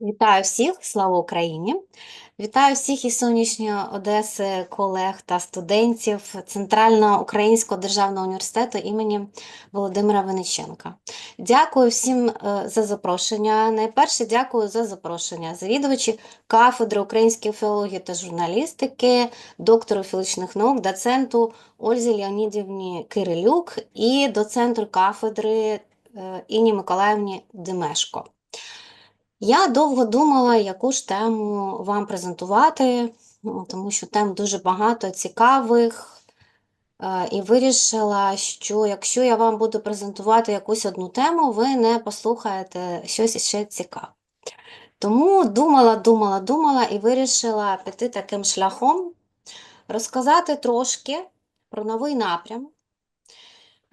Вітаю всіх, слава Україні! Вітаю всіх із сонячної Одеси, колег та студентів Центрального Українського державного університету імені Володимира Винниченка. Дякую всім е, за запрошення. Найперше дякую за запрошення завідувачі кафедри української філології та журналістики, доктору філологічних наук, доценту Ользі Леонідівні Кирилюк і доцентру кафедри е, Інні Миколаївні Демешко. Я довго думала, яку ж тему вам презентувати, ну, тому що тем дуже багато цікавих, е, і вирішила, що якщо я вам буду презентувати якусь одну тему, ви не послухаєте щось іще цікаве. Тому думала, думала, думала і вирішила піти таким шляхом, розказати трошки про новий напрям,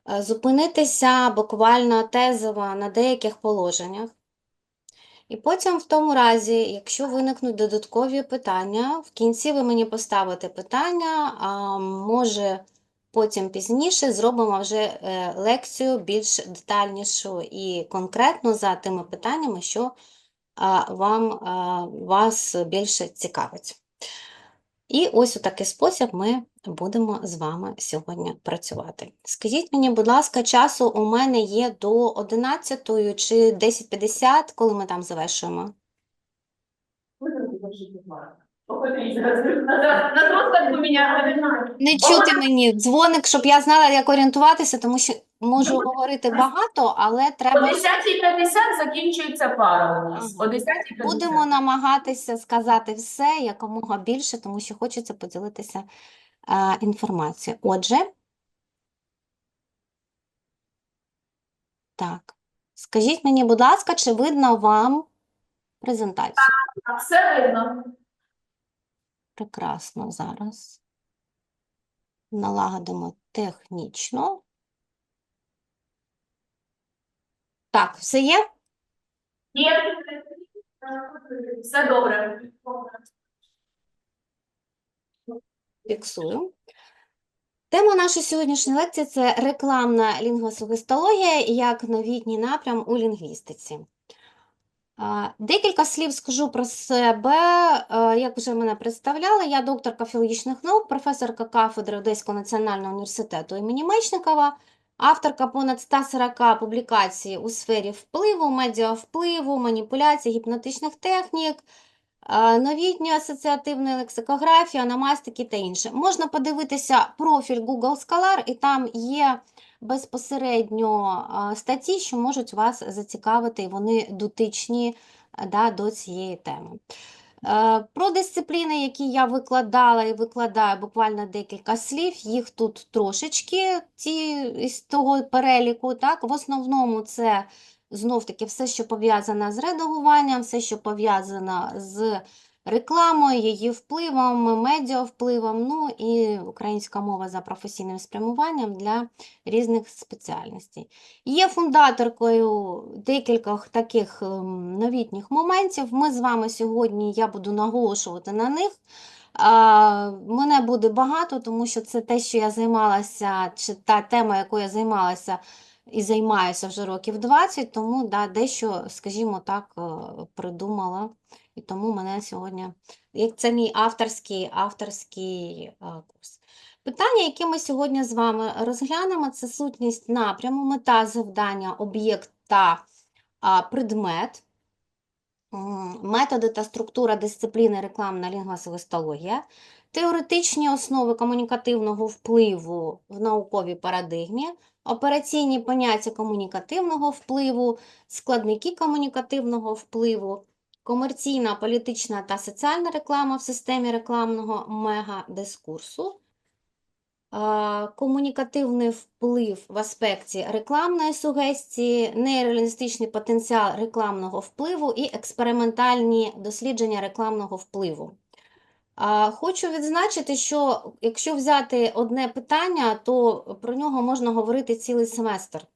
е, зупинитися буквально тезово на деяких положеннях. І потім, в тому разі, якщо виникнуть додаткові питання, в кінці ви мені поставите питання, а може потім пізніше зробимо вже е, лекцію більш детальнішу і конкретно за тими питаннями, що вам, вас більше цікавить. І ось у такий спосіб ми будемо з вами сьогодні працювати. Скажіть мені, будь ласка, часу у мене є до 11 чи 10.50, коли ми там завершуємо? Не чути мені дзвоник, щоб я знала, як орієнтуватися, тому що можу говорити багато, але треба. О треба 10.50 закінчується пара у нас. О 10.50. будемо намагатися сказати все якомога більше, тому що хочеться поділитися е, інформацією. Отже, так, скажіть мені, будь ласка, чи видно вам презентацію? Все видно. Прекрасно, зараз налагодимо технічно. Так, все є? Є. Все добре. Фіксую. Тема нашої сьогоднішньої лекції – це рекламна лінгвосугестологія як новітній напрям у лінгвістиці. Декілька слів скажу про себе. Як вже мене представляли, я докторка філологічних наук, професорка кафедри Одеського національного університету імені Мечникова, авторка понад 140 публікацій у сфері впливу, медіавпливу, маніпуляцій, гіпнотичних технік, новітньої асоціативної лексикографії, ономастики та інше. Можна подивитися профіль Google Scholar, і там є безпосередньо статті, що можуть вас зацікавити, і вони дотичні да, до цієї теми. Е, Про дисципліни, які я викладала і викладаю буквально декілька слів, їх тут трошечки ті, із того переліку. Так? В основному це знов-таки все, що пов'язане з редагуванням, все, що пов'язано з рекламою, її впливом, медіавпливом, ну і українська мова за професійним спрямуванням для різних спеціальностей. Є фундаторкою декількох таких ем, новітніх моментів. Ми з вами сьогодні, я буду наголошувати на них. Мене буде багато, тому що це те, що я займалася, чи та тема, якою я займалася і займаюся вже років 20, тому да, дещо, скажімо так, е, придумала. І тому мене сьогодні, як це мій авторський, авторський е, курс. Питання, які ми сьогодні з вами розглянемо, це сутність напряму, мета завдання, об'єкт та предмет, методи та структура дисципліни рекламна лінгвосовистологія, теоретичні основи комунікативного впливу в науковій парадигмі, операційні поняття комунікативного впливу, складники комунікативного впливу, комерційна, політична та соціальна реклама в системі рекламного мегадискурсу, комунікативний вплив в аспекті рекламної сугестії, нейролінгвістичний потенціал рекламного впливу і експериментальні дослідження рекламного впливу. Хочу відзначити, що якщо взяти одне питання, то про нього можна говорити цілий семестр.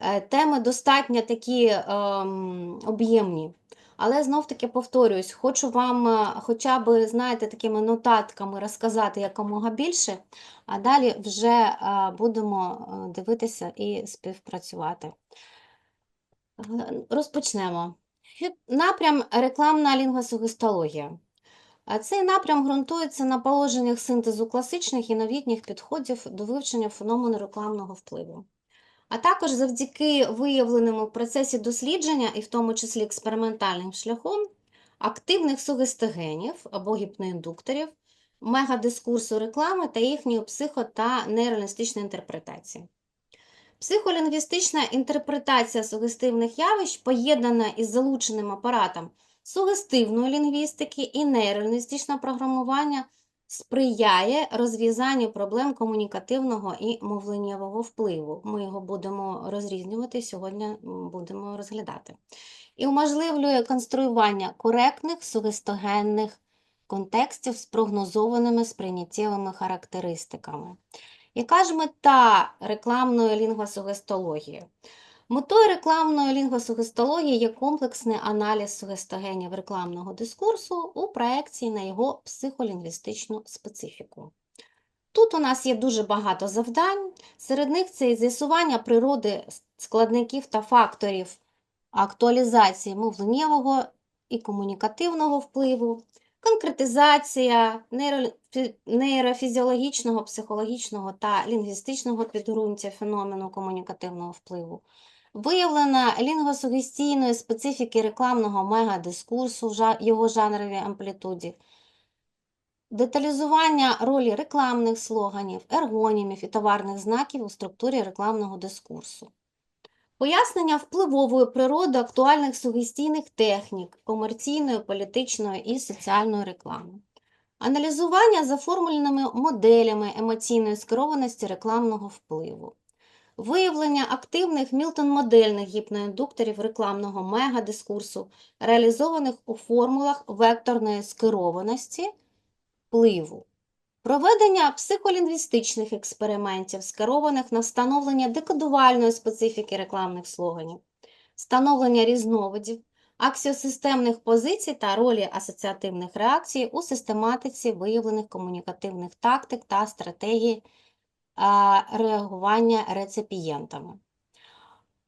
Е, Теми достатньо такі ем, об'ємні. Але знов-таки повторююсь, хочу вам е, хоча б, знаєте, такими нотатками розказати якомога більше, а далі вже е, будемо дивитися і співпрацювати. Розпочнемо. Напрям рекламна лінгвосугестологія. А Цей напрям ґрунтується на положеннях синтезу класичних і новітніх підходів до вивчення феномену рекламного впливу. А також завдяки виявленому в процесі дослідження, і в тому числі експериментальним шляхом, активних сугестогенів або гіпноіндукторів, мегадискурсу реклами та їхньої психо- та нейролінгвістичної інтерпретації. Психолінгвістична інтерпретація сугестивних явищ поєднана із залученим апаратом сугестивної лінгвістики і нейролінгвістичного програмування сприяє розв'язанню проблем комунікативного і мовленнєвого впливу. Ми його будемо розрізнювати, сьогодні будемо розглядати. І уможливлює конструювання коректних сугестогенних контекстів з прогнозованими сприйняттєвими характеристиками. Яка ж мета рекламної лінгвосугестології? Метою рекламної лінгвосугестології є комплексний аналіз сугестогенів рекламного дискурсу у проекції на його психолінгвістичну специфіку. Тут у нас є дуже багато завдань, серед них це і з'ясування природи складників та факторів актуалізації мовленнєвого і комунікативного впливу, конкретизація нейрофізіологічного, психологічного та лінгвістичного підґрунтя феномену комунікативного впливу, виявлена лінгвосугестійної специфіки рекламного мегадискурсу в його жанровій амплітуді, деталізування ролі рекламних слоганів, ергонімів і товарних знаків у структурі рекламного дискурсу. Пояснення впливової природи актуальних сугестійних технік комерційної, політичної і соціальної реклами. Аналізування за формульними моделями емоційної скерованості рекламного впливу. Виявлення активних мілтон-модельних гіпноіндукторів рекламного мегадискурсу, реалізованих у формулах векторної скерованості впливу. Проведення психолінгвістичних експериментів, скерованих на встановлення декодувальної специфіки рекламних слоганів, встановлення різновидів, аксіосистемних позицій та ролі асоціативних реакцій у систематиці виявлених комунікативних тактик та стратегій реагування реципієнтами.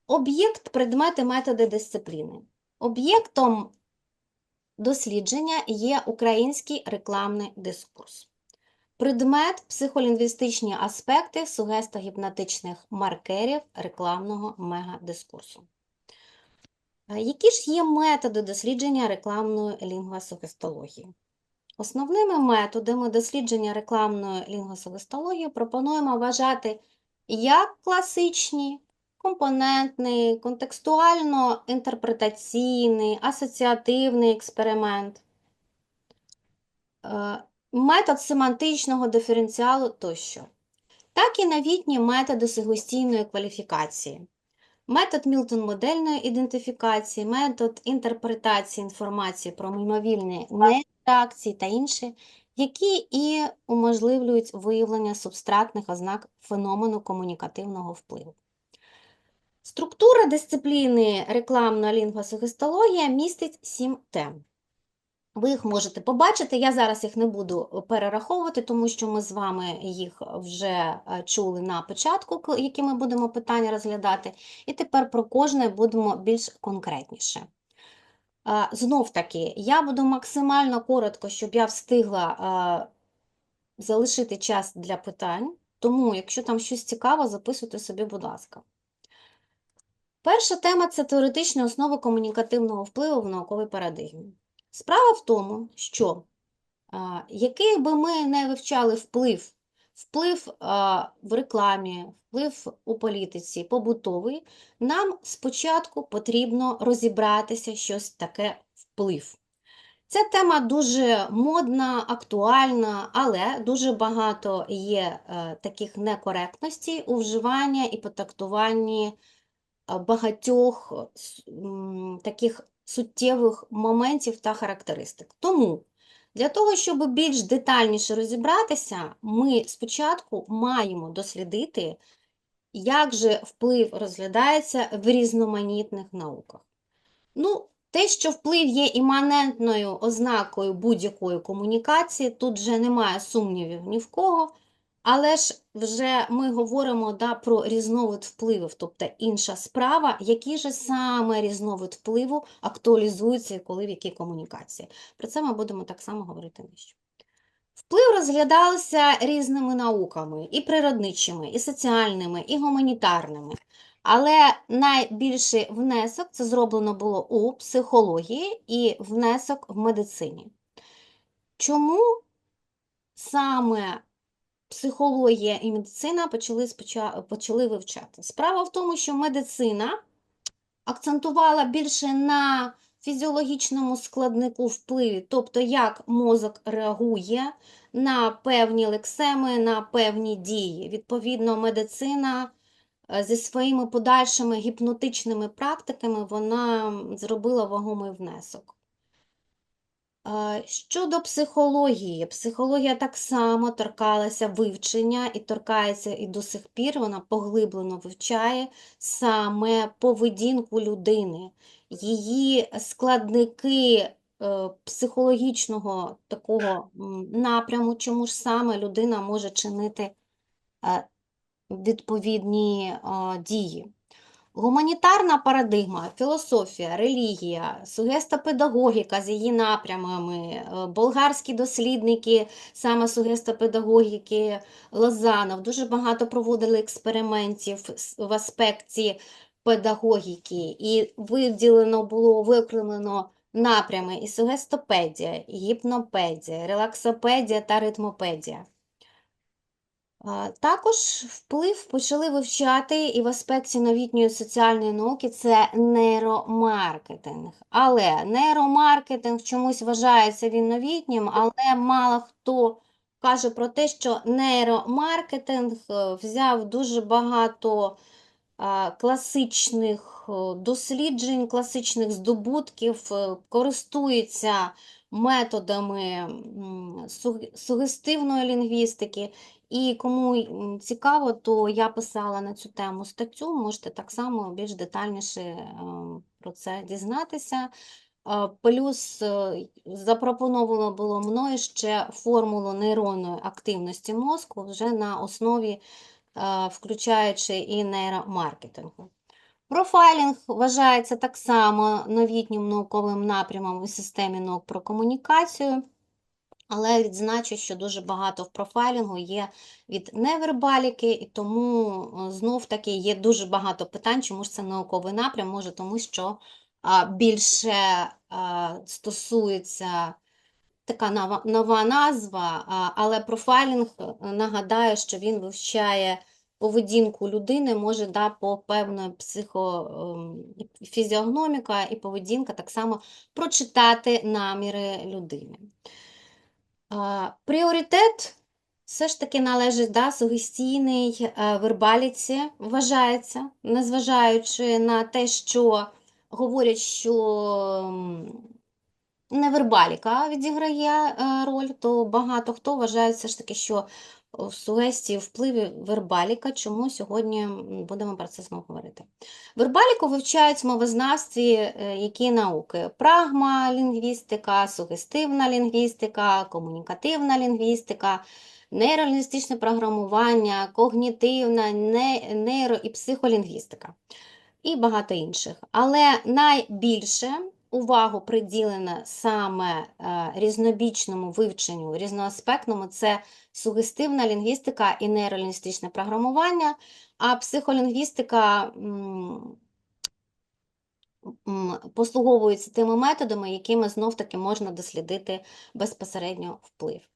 Об'єкт, предмети, методи дисципліни. Об'єктом дослідження є український рекламний дискурс. Предмет психолінгвістичні аспекти сугесто-гіпнотичних маркерів рекламного мегадискурсу. Е, Які ж є методи дослідження рекламної лінгвосугестології? Основними методами дослідження рекламної лінгвосугестології пропонуємо вважати як класичні, компонентний, контекстуально-інтерпретаційний, асоціативний експеримент, е, метод семантичного диференціалу тощо, так і новітні методи сугестійної кваліфікації, метод Мілтон-модельної ідентифікації, метод інтерпретації інформації про мимовільні нереакції та інші, які і уможливлюють виявлення субстратних ознак феномену комунікативного впливу. Структура дисципліни рекламна лінгвосугестологія містить сім тем. Ви їх можете побачити, я зараз їх не буду перераховувати, тому що ми з вами їх вже е, чули на початку, які ми будемо питання розглядати, і тепер про кожне будемо більш конкретніше. Знов таки, я буду максимально коротко, щоб я встигла залишити час для питань, тому якщо там щось цікаве, записуйте собі, будь ласка. Перша тема це теоретичні основи комунікативного впливу в науковій парадигмі. Справа в тому, що який би ми не вивчали вплив, вплив в рекламі, вплив у політиці, побутовий, нам спочатку потрібно розібратися щось таке вплив. Ця тема дуже модна, актуальна, але дуже багато є е, таких некоректностей у вживанні і потактуванні багатьох е, м, таких суттєвих моментів та характеристик. Тому для того, щоб більш детальніше розібратися, ми спочатку маємо дослідити, як же вплив розглядається в різноманітних науках. Ну, те, що вплив є іманентною ознакою будь-якої комунікації, тут вже немає сумнівів ні в кого. Але ж вже ми говоримо да, про різновид впливів, тобто інша справа, який же саме різновид впливу актуалізується і коли в якій комунікації. Про це ми будемо так само говорити нижче. Вплив розглядався різними науками, і природничими, і соціальними, і гуманітарними. Але найбільший внесок це зроблено було у психології і внесок в медицині. Чому саме психологія і медицина почали, споча- почали вивчати? Справа в тому, що медицина акцентувала більше на фізіологічному складнику впливі, тобто як мозок реагує на певні лексеми, на певні дії. Відповідно, медицина е, зі своїми подальшими гіпнотичними практиками вона зробила вагомий внесок. Щодо психології, психологія так само торкалася вивчення і торкається і до сих пір, вона поглиблено вивчає саме поведінку людини, її складники е, психологічного такого напряму, чому ж саме людина може чинити е, відповідні дії. Гуманітарна парадигма, філософія, релігія, сугестопедагогіка з її напрямами, е, болгарські дослідники саме сугестопедагогіки Лозанов дуже багато проводили експериментів в аспекті педагогіки, і виділено було виокремлено напрями і сугестопедія, і гіпнопедія, релаксопедія та ритмопедія. Також вплив почали вивчати і в аспекті новітньої соціальної науки це нейромаркетинг. Але нейромаркетинг чомусь вважається він новітнім, але мало хто каже про те, що нейромаркетинг е, взяв дуже багато класичних е, досліджень, класичних здобутків, е, користується методами сугестивної лінгвістики. І кому цікаво, то я писала на цю тему статтю, можете так само більш детальніше е, про це дізнатися. Е, Плюс е, запропоновано було мною ще формулу нейронної активності мозку вже на основі, включаючи і нейромаркетингу. Профайлінг вважається так само новітнім науковим напрямом у системі наук про комунікацію. Але відзначу, що дуже багато в профайлінгу є від невербаліки, і тому е, знов таки є дуже багато питань, чому ж це науковий напрям, може тому, що більше стосується така нова, нова назва, але профайлінг, е, нагадаю, що він вивчає поведінку людини, може да, по певної психо, ем, і поведінка так само прочитати наміри людини. Пріоритет все ж таки належить да, сугестійній е, вербаліці, вважається, незважаючи на те, що говорять, що невербаліка відіграє е, роль, то багато хто вважає все ж таки, що в сугестії впливі вербаліка, чому сьогодні будемо про це говорити. Вербаліку вивчають в мовознавстві е, які науки? Прагма лінгвістика, сугестивна лінгвістика, комунікативна лінгвістика, нейролінгвістичне програмування, когнітивна, нейро і психолінгвістика і багато інших. Але найбільше увагу приділена саме е, різнобічному вивченню, різноаспектному це сугестивна лінгвістика і нейролінгвістичне програмування, а психолінгвістика послуговується тими методами, якими знов-таки можна дослідити безпосередньо вплив.